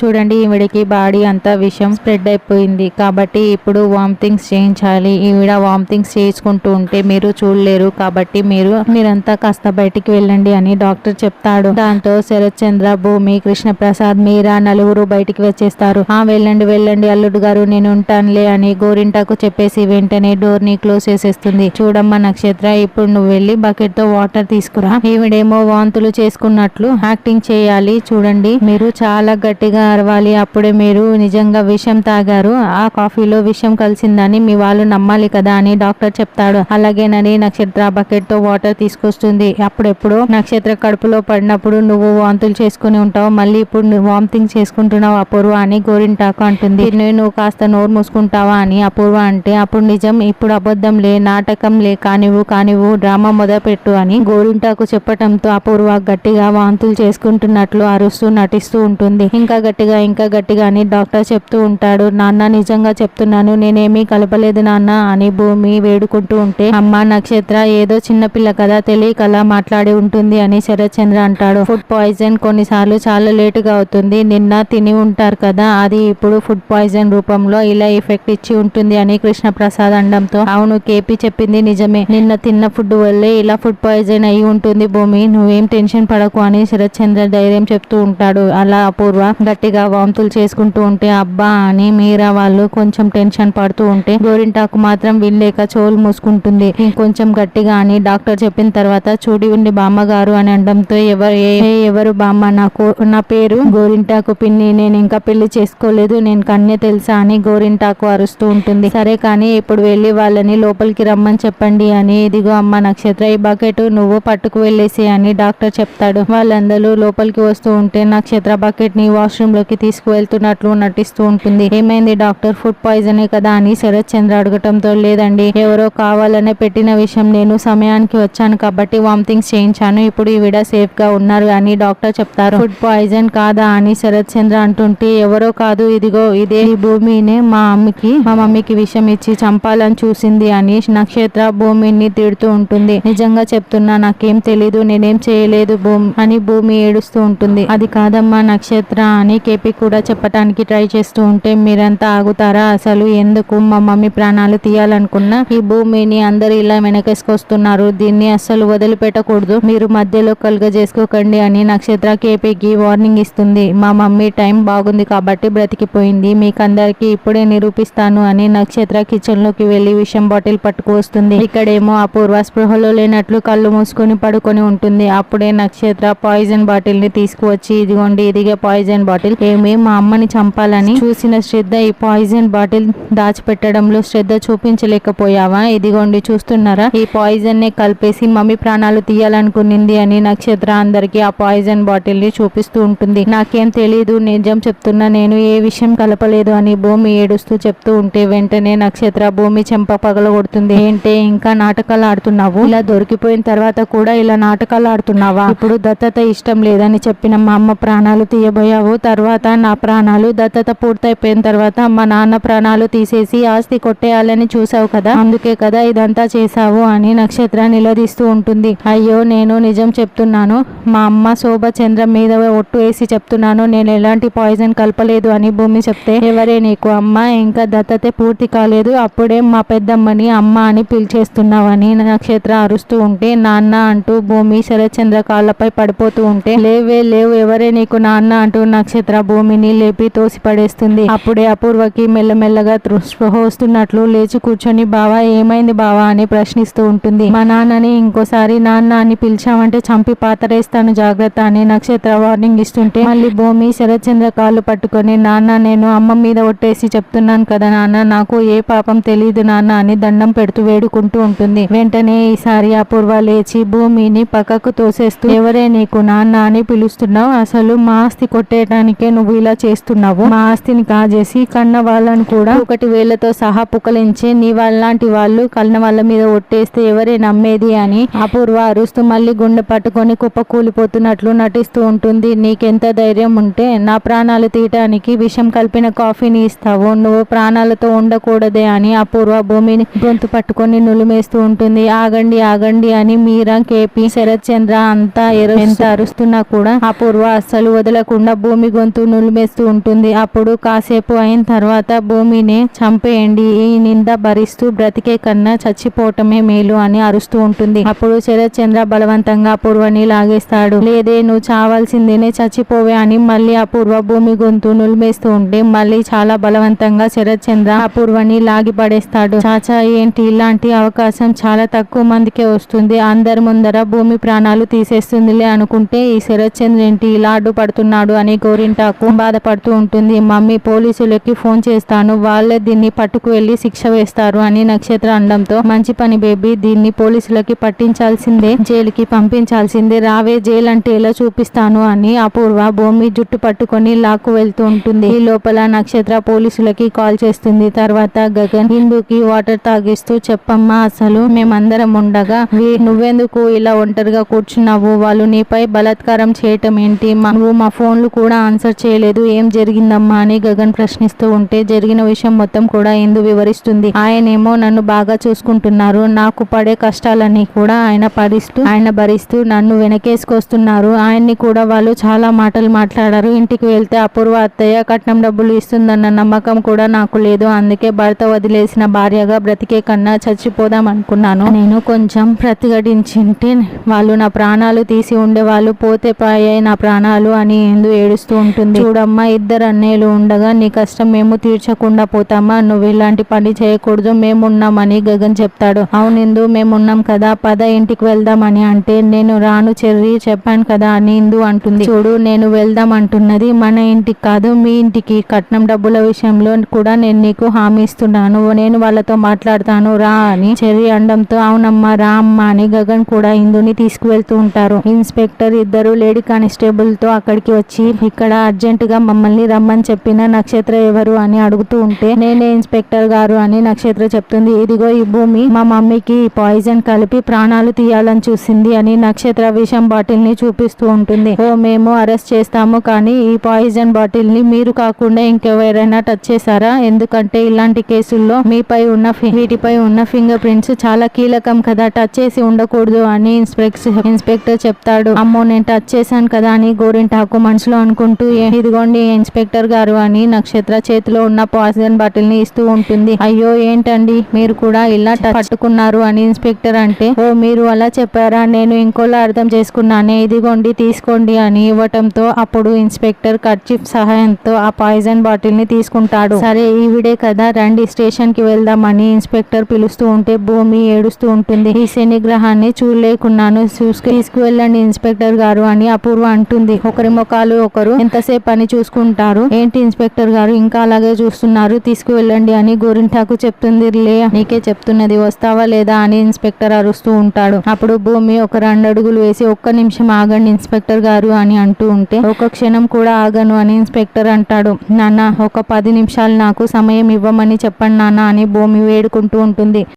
చూడండి ఈవిడకి బాడీ అంతా విషయం స్ప్రెడ్ అయిపోయింది. కాబట్టి ఇప్పుడు వామిటింగ్స్ చేయించాలి. ఈవిడ వామిటింగ్స్ చేసుకుంటూ ఉంటే మీరు చూడలేరు. కాబట్టి మీరు మీరంతా కాస్త బయటికి వెళ్ళండి అని డాక్టర్ చెప్తాడు. దాంతో శరత్ చంద్ర భూమి కృష్ణ ప్రసాద్ మీరా నలుగురు బయటికి వచ్చేస్తారు. ఆ వెళ్ళండి వెళ్ళండి అల్లుడు గారు నేను ఉంటానులే అని గోరింటాకు చెప్పేసి వెంటనే డోర్ని క్లోజ్ చేసేస్తుంది. చూడమ్మ నక్షత్ర ఇప్పుడు నువ్వు వెళ్ళి బకెట్తో వాటర్ తీసుకురా. ఈవిడేమో వాంతులు చేసుకున్నట్లు యాక్టింగ్ చేయాలి. చూడండి మీరు చాలా గట్టిగా అరవాలి అప్పుడే మీరు నిజంగా విషం తాగారు. ఆ కాఫీలో విషం కలిసిందని మీ వాళ్ళు నమ్మాలి కదా అని డాక్టర్ చెప్తాడు. అలాగేనని నక్షత్ర బకెట్తో వాటర్ తీసుకొస్తుంది. అప్పుడెప్పుడు నక్షత్ర కడుపులో పడినప్పుడు నువ్వు వాంతులు చేసుకుని ఉంటావు. మళ్ళీ ఇప్పుడు వామిటింగ్ చేసుకుంటున్నావు అపూర్వ అని గోరింటాకు అంటుంది. "నేను నువ్వు కాస్త నోరు మూసుకుంటావా? అని అపూర్వ అంటే అప్పుడు నిజం ఇప్పుడు అబద్ధం లే నాటకం లే కానివ్వు కానివ్వు డ్రామా మొదలుపెట్టు అని గోరింటాకు చెప్పటంతో అపూర్వ గట్టిగా వాంతులు చేసుకుంటున్నట్లు అరుస్తూ నటిస్తూ ఉంటుంది. ఇంకా గట్టిగా ఇంకా గట్టిగా అని డాక్టర్ చెప్తూ ఉంటాడు. నాన్న నిజంగా చెప్తున్నాను. నేనేమీ కలపలేదు నాన్న అని భూమి వేడుకుంటూ ఉంటే అమ్మ నక్షత్ర ఏదో చిన్నపిల్ల కదా తెలియకలా మాట్లాడి ఉంటుంది అని శరత్ చంద్ర అంటాడు. ఫుడ్ పాయిజన్ కొన్నిసార్లు చాలా లేటుగా అవుతుంది. నిన్న తిని ఉంటారు కదా అది ఇప్పుడు ఫుడ్ పాయిజన్ రూపంలో ఇలా ఎఫెక్ట్ ఇచ్చి ఉంటుంది అని కృష్ణ ప్రసాద్ అనడంతో అవును కేపీ చెప్పింది నిజమే. నిన్న తిన్న ఫుడ్ వల్లే ఇలా ఫుడ్ పాయిజన్ అయి ఉంటుంది భూమి. నువ్వేం టెన్షన్ పడకు అని శరత్ చంద్ర ధైర్యం చెప్తూ ఉంటాడు. అలా అపూర్వ గట్టిగా వాంతులు చేసుకుంటూ ఉంటే అబ్బా అని మీరా వాళ్ళు కొంచెం టెన్షన్ పడుతూ ఉంటే గోరింటాకు మాత్రం వినలేక చోలు మూసుకుంటుంది. కొంచెం గట్టిగా అని డాక్టర్ చెప్పిన తర్వాత చూడి ఉండి బామ్మగారు అని అనడంతో ఎవరు ఏ ఏ ఎవరు బామ్మ? నాకు నా పేరు గోరింటాకు పిన్ని. నేను ఇంకా పెళ్ళి చేసుకోలేదు. నేను కన్య తెలుసా అని గోరింటాకు అరుస్తూ ఉంటుంది. సరే కానీ ఇప్పుడు వెళ్ళి వాళ్ళని లోపలికి రమ్మని చెప్పండి అని ఇదిగో అమ్మ నక్షత్ర ఈ బకెట్ నువ్వు పట్టుకు వెళ్ళేసి అని డాక్టర్ చెప్తాడు. వాళ్ళందరూ లోపలికి వస్తూ ఉంటే నక్షత్ర బకెట్ని వాష్రూమ్ లోకి తీసుకువెళ్తున్నట్లు నటిస్తూ ఉంటుంది. ఏమైంది? డాక్టర్ ఫుడ్ పాయిజనే కదా అని శరత్ చంద్ర అడగటంతో లేదండి. ఎవరో కావాలనే పెట్టిన విషయం నేను సమయానికి వచ్చాను కాబట్టి వామిటింగ్స్ చేయించాను. ఇప్పుడు ఈవిడ సేఫ్గా ఉన్నారు అని డాక్టర్ చెప్తారు. ఫుడ్ పాయిజన్ కాదా అని శరత్ చంద్ర అంటుంటే ఎవరో కాదు ఇదిగో ఇదే ఈ భూమినే మా అమ్మకి మా మమ్మీకి విషయం ఇచ్చి చంపాలని చూసింది అని నక్షత్ర భూమిని తిడుతూ ఉంటుంది. నిజంగా చెప్తున్నా నాకేం తెలీదు నేనేం చేయలేదు భూమి అని భూమి ఏడుస్తూ ఉంటుంది. అది కాదమ్మా నక్షత్ర అని కేపీ కూడా చెప్పటానికి ట్రై చేస్తూ ఉంటే మీరంతా ఆగుతారా? అసలు ఎందుకు మా మమ్మీ ప్రాణాలు తీయాలనుకున్నా ఈ భూమిని అందరు ఇలా వెనకేసుకొస్తున్నారు? దీన్ని అస్సలు వదిలిపెట్టకూడదు. మీరు మధ్యలో కలుగజేసుకోకండి అని నక్షత్ర కేపీకి వార్నింగ్ ఇస్తుంది. మా మమ్మీ టైం బాగుంది కాబట్టి బ్రతికిపోయింది. మీకందరికి ఇప్పుడే నిరూపిస్తాను అని నక్షత్ర కిచెన్లోకి వెళ్ళి విషం బాటిల్ పట్టుకు వస్తుంది. ఇక్కడేమో అపూర్వ స్పృహలో లేనట్లు కళ్ళు మూసుకొని పడుకొని ఉంటుంది. అప్పుడే నక్షత్ర పాయిజన్ బాటిల్ని తీసుకువచ్చి ఇదిగోండి ఇదిగే పాయిజన్ బాటిల్. ఏమి మా అమ్మని చంపాలని చూసిన శ్రద్ధ ఈ పాయిజన్ బాటిల్ దాచిపెట్టడంలో శ్రద్ధ చూపించలేకపోయావా? ఇదిగోండి చూస్తున్నారా? ఈ పాయిజన్ నే కలిపేసి మమ్మీ ప్రాణాలు తీయాలనుకునింది అని నక్షత్ర అందరికి ఆ పాయిజన్ బాటిల్ని చూపిస్తూ ఉంటుంది. నాకేం తెలియదు నిజం చెప్తున్నా నేను ఏ విషయం కలపలేదు అని భూమి ఏడుస్తూ చెప్తూ ఉంటే వెంటనే నక్షత్ర భూమి చెంప పగలగొడుతుంది ఏంటే ఇంకా నాటకాలు ఆడుతున్నావు? ఇలా దొరికిపోయిన తర్వాత కూడా ఇలా నాటకాలు ఆడుతున్నావా? ఇప్పుడు దత్తత ఇష్టం లేదని చెప్పిన మా అమ్మ ప్రాణాలు తీయబోయావు తర్వాత తర్వాత నా ప్రాణాలు దత్తత పూర్తయిపోయిన తర్వాత మా నాన్న ప్రాణాలు తీసేసి ఆస్తి కొట్టేయాలని చూసావు కదా? అందుకే కదా ఇదంతా చేశావు అని నక్షత్ర నిలదీస్తూ ఉంటుంది. అయ్యో నేను నిజం చెప్తున్నాను. మా అమ్మ శోభ చంద్ర మీద ఒట్టు వేసి చెప్తున్నాను. నేను ఎలాంటి పాయిజన్ కలపలేదు అని భూమి చెప్తే ఎవరే నీకు అమ్మ? ఇంకా దత్తతే పూర్తి కాలేదు. అప్పుడే మా పెద్దమ్మని అమ్మ అని పిలిచేస్తున్నావని నక్షత్ర అరుస్తూ ఉంటే నాన్న అంటూ భూమి శరత్చంద్ర కాళ్ళపై పడిపోతూ ఉంటే లేవే లేవు ఎవరే నీకు నాన్న? అంటూ నక్షత్ర భూమిని లేపి తోసి పడేస్తుంది అప్పుడే అపూర్వకి మెల్లమెల్లగా తృ- వస్తున్నట్లు లేచి కూర్చొని బావా ఏమైంది బావా? అని ప్రశ్నిస్తూ ఉంటుంది. మా నాన్నని ఇంకోసారి నాన్న అని పిలిచామంటే చంపి పాతరేస్తాను జాగ్రత్త అని నక్షత్ర వార్నింగ్ ఇస్తుంటే మళ్ళీ భూమి శరత్చంద్ర కాళ్ళు పట్టుకొని నాన్న నేను అమ్మ మీద ఒట్టేసి చెప్తున్నాను కదా నాన్న నాకు ఏ పాపం తెలియదు నాన్న అని దండం పెడుతూ వేడుకుంటూ ఉంటుంది. వెంటనే ఈసారి అపూర్వ లేచి భూమిని పక్కకు తోసేస్తూ ఎవరే నీకు నాన్న అని పిలుస్తున్నావు? అసలు మా ఆస్తి కొట్టేయడానికి నువ్వు ఇలా చేస్తున్నావు. మా ఆస్తిని కాజేసి కన్న వాళ్ళని కూడా ఒకటి వేళ్ళతో సహా పుకలించి నీ వాళ్ళలాంటి వాళ్ళు కన్న వాళ్ళ మీద ఒట్టేస్తే ఎవరే నమ్మేది అని అపూర్వ అరుస్తూ మళ్ళీ గుండె పట్టుకొని కుప్ప కూలిపోతున్నట్లు నటిస్తూ ఉంటుంది. నీకెంత ధైర్యం ఉంటే నా ప్రాణాలు తీయటానికి విషం కలిపిన కాఫీని ఇస్తావు. నువ్వు ప్రాణాలతో ఉండకూడదే అని అపూర్వ భూమిని గొంతు పట్టుకొని నులిమేస్తూ ఉంటుంది. ఆగండి ఆగండి అని మీరా కేపీ శరత్ చంద్ర అంతా ఎంత అరుస్తున్నా కూడా అపూర్వ అస్సలు వదలకుండా భూమి గొంతు గొంతు నులిమేస్తూ ఉంటుంది. అప్పుడు కాసేపు అయిన తర్వాత భూమిని చంపేయండి. ఈ నింద భరిస్తూ బ్రతికే కన్నా చచ్చిపోవటమే మేలు అని అరుస్తూ ఉంటుంది. అప్పుడు శరత్చంద్ర బలవంతంగా అపూర్వని లాగేస్తాడు. లేదే నువ్వు చావాల్సిందేనే చచ్చిపోవే అని మళ్ళీ అపూర్వ భూమి గొంతు నులిమేస్తూ ఉంటే మళ్ళీ చాలా బలవంతంగా శరత్ చంద్ర అపూర్వని లాగి పడేస్తాడు చాచా ఏంటి? ఇలాంటి అవకాశం చాలా తక్కువ మందికే వస్తుంది. అందరి ముందర భూమి ప్రాణాలు తీసేస్తుందిలే అనుకుంటే ఈ శరత్ చంద్ర ఏంటి? ఇలా అడ్డుపడుతున్నాడు అని గోరింటాకు బాధపడుతూ ఉంటుంది. మమ్మీ పోలీసులకి ఫోన్ చేస్తాను. వాళ్ళే దీన్ని పట్టుకు వెళ్ళి శిక్ష వేస్తారు అని నక్షత్ర అండంతో మంచి పని బేబీ దీన్ని పోలీసులకి పట్టించాల్సిందే. జైలుకి పంపించాల్సిందే. రావే జైలు అంటే ఎలా చూపిస్తాను అని అపూర్వ భూమి జుట్టు పట్టుకొని లాక్కు వెళ్తూ ఉంటుంది. ఈ లోపల నక్షత్ర పోలీసులకి కాల్ చేస్తుంది. తర్వాత గగన్ హిందూకి వాటర్ తాగిస్తూ చెప్పమ్మా అసలు మేమందరం ఉండగా. నువ్వెందుకు ఇలా ఒంటరిగా కూర్చున్నావు? వాళ్ళు నీపై బలాత్కారం చేయటం ఏంటి? నువ్వు మా ఫోన్లు కూడా ఆన్సర్ చేయలేదు. ఏం జరిగిందమ్మా అని గగన్ ప్రశ్నిస్తూ ఉంటే జరిగిన విషయం మొత్తం కూడా ఎందు వివరిస్తుంది. ఆయనేమో నన్ను బాగా చూసుకుంటున్నారు. నాకు పడే కష్టాలన్నీ కూడా ఆయన భరిస్తూ ఆయన భరిస్తూ నన్ను వెనకేసుకొస్తున్నారు. ఆయన్ని కూడా వాళ్ళు చాలా మాటలు మాట్లాడారు. ఇంటికి వెళ్తే అపూర్వ అత్తయ్య కట్నం డబ్బులు ఇస్తుందన్న నమ్మకం కూడా నాకు లేదు. అందుకే భర్త వదిలేసిన భార్యగా బ్రతికే కన్నా చచ్చిపోదాం అనుకున్నాను. నేను కొంచెం ప్రతిఘటించింటే వాళ్ళు నా ప్రాణాలు తీసి ఉండేవాళ్ళు పోతే పాయాయి నా ప్రాణాలు అని ఎందు ఏడుస్తూ ఉంటుంది. చూడమ్మా ఇద్దరు అన్నయ్యలు ఉండగా నీ కష్టం మేము తీర్చకుండా పోతామా? నువ్వు ఇలాంటి పని చేయకూడదు మేమున్నామని గగన్ చెప్తాడు. అవునిందు మేమున్నాం కదా పద ఇంటికి వెళ్దామని అంటే నేను రాను చెర్రి చెప్పాను కదా అని ఇందు అంటుంది. చూడు నేను వెళ్దాం అంటున్నది మన ఇంటికి కాదు మీ ఇంటికి. కట్నం డబ్బుల విషయంలో కూడా నేను నీకు హామీ ఇస్తున్నాను. నేను వాళ్ళతో మాట్లాడతాను రా అని చెర్రి అండంతో అవునమ్మా రా అమ్మా అని గగన్ కూడా ఇందుని తీసుకువెళ్తూ ఉంటారు. ఇన్స్పెక్టర్ ఇద్దరు లేడీ కానిస్టేబుల్తో అక్కడికి వచ్చి ఇక్కడ అర్జెంట్గా మమ్మల్ని రమ్మని చెప్పిన నక్షత్ర ఎవరు అని అడుగుతూ ఉంటే నేనే ఇన్స్పెక్టర్ గారు అని నక్షత్ర చెప్తుంది. ఇదిగో ఈ భూమి మా మమ్మీకి పాయిజన్ కలిపి ప్రాణాలు తీయాలని చూసింది అని నక్షత్ర విషం బాటిల్ని చూపిస్తూ ఉంటుంది. ఓ మేము అరెస్ట్ చేస్తాము కానీ ఈ పాయిజన్ బాటిల్ని మీరు కాకుండా ఇంకెవరైనా టచ్ చేశారా? ఎందుకంటే ఇలాంటి కేసుల్లో మీపై ఉన్న వీటిపై ఉన్న ఫింగర్ ప్రింట్స్ చాలా కీలకం కదా. టచ్ చేసి ఉండకూడదు అని ఇన్స్పెక్టర్ ఇన్స్పెక్టర్ చెప్తాడు. అమ్మో నేను టచ్ చేశాను కదా అని గోరింటాకు మనసులో అనుకుంటూ ఇదిగోండి ఇన్స్పెక్టర్ గారు అని నక్షత్ర చేతిలో ఉన్న పాయిజన్ బాటిల్ని ఇస్తూ ఉంటుంది. అయ్యో ఏంటండి? మీరు కూడా ఇలా పట్టుకున్నారు అని ఇన్స్పెక్టర్ అంటే ఓ మీరు అలా చెప్పారా? నేను ఇంకోలా అర్థం చేసుకున్నానే. ఇదిగోండి తీసుకోండి అని ఇవ్వటంతో అప్పుడు ఇన్స్పెక్టర్ కర్చిఫ్ సహాయంతో ఆ పాయిజన్ బాటిల్ని తీసుకుంటాడు. సరే ఈవిడే కదా రండి స్టేషన్కి వెళ్దామని ఇన్స్పెక్టర్ పిలుస్తూ ఉంటే భూమి ఏడుస్తూ ఉంటుంది. ఈ శనిగ్రహాన్ని చూడలేకున్నాను. చూసుకు తీసుకువెళ్ళండి ఇన్స్పెక్టర్ గారు అని అపూర్వ అంటుంది. ఒకరి ముఖాలు ఒకరు ఎంత కాసేపు పని చూసుకుంటారు. ఏంటి ఇన్స్పెక్టర్ గారు? ఇంకా అలాగే చూస్తున్నారు. తీసుకువెళ్ళండి అని గోరింటాకు చెప్తుంది లే. నీకే చెప్తున్నది వస్తావా లేదా అని ఇన్స్పెక్టర్ అరుస్తూ ఉంటాడు. అప్పుడు భూమి ఒక రెండు అడుగులు వేసి ఒక్క నిమిషం ఆగండి ఇన్స్పెక్టర్ గారు అని అంటూ ఉంటే ఒక క్షణం కూడా ఆగను అని ఇన్స్పెక్టర్ అంటాడు. నాన్న ఒక పది నిమిషాలు నాకు సమయం ఇవ్వమని చెప్పండి నాన్న అని భూమి వేడుకుంటూ ఉంటుంది.